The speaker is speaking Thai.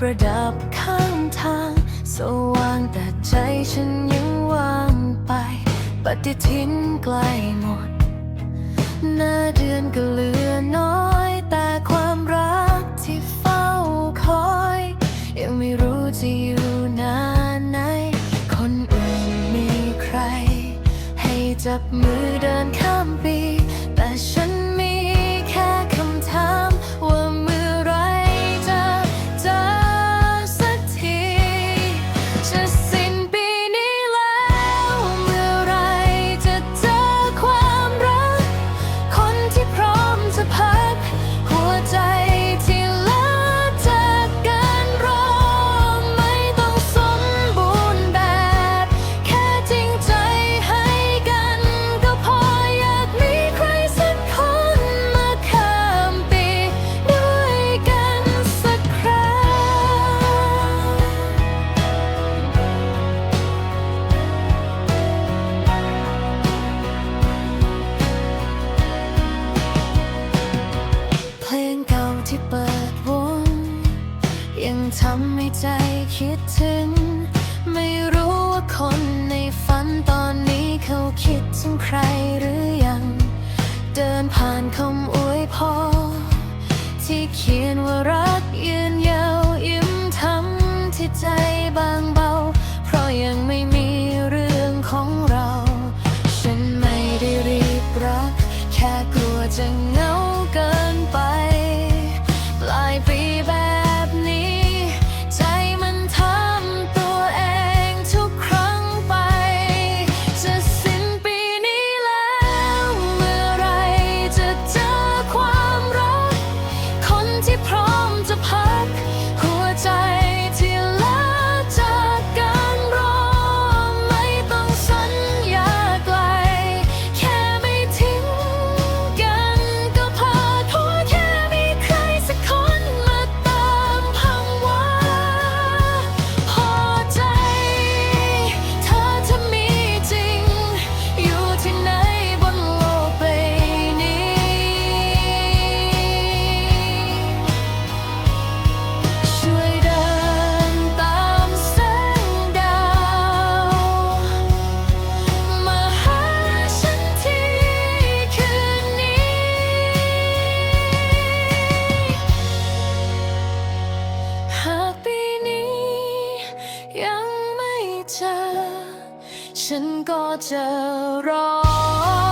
ประดับข้างทาง สว่างแต่ใจฉันยังว่างไป ปฏิทินใกล้หมด หน้าเดือนก็เหลือน้อย แต่ความรักที่เฝ้าคอย ยังไม่รู้จะอยู่นานไหน คนอื่นมีใคร ให้จับมือ ยังทำให้ใจคิดถึง ไม่รู้ว่าคนในฝันตอนนี้เขาคิดถึงใครหรือยัง เดินผ่านคำอวยพรที่เขียนว่ารัก เจอ ฉันก็จะรอ